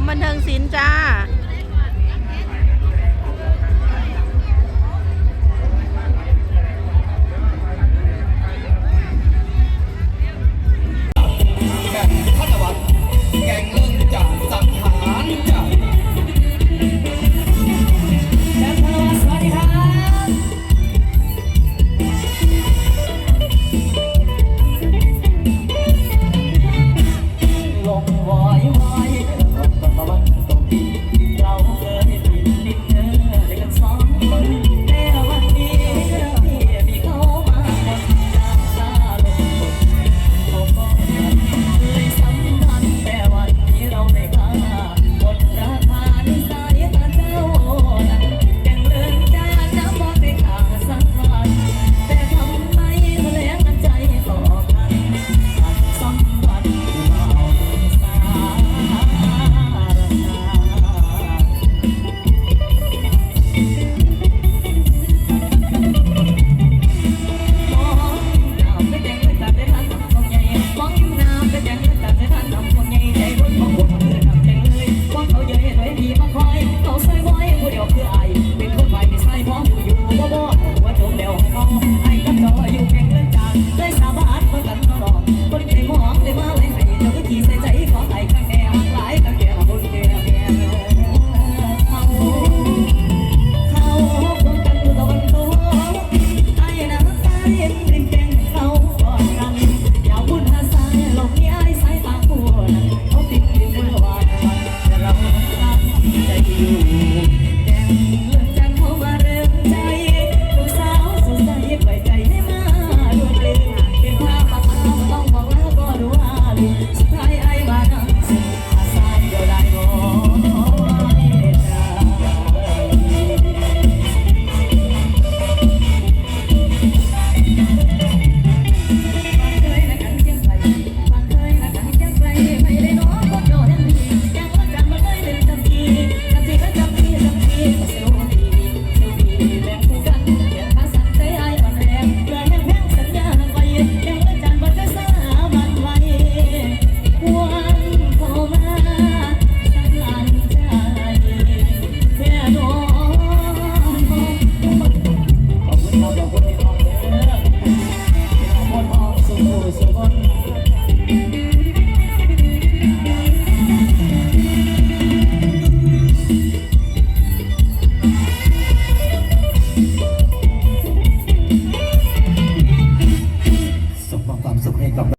มบันเทิงศิลป์จ้า ที่มาคอยเราใส่ thank you.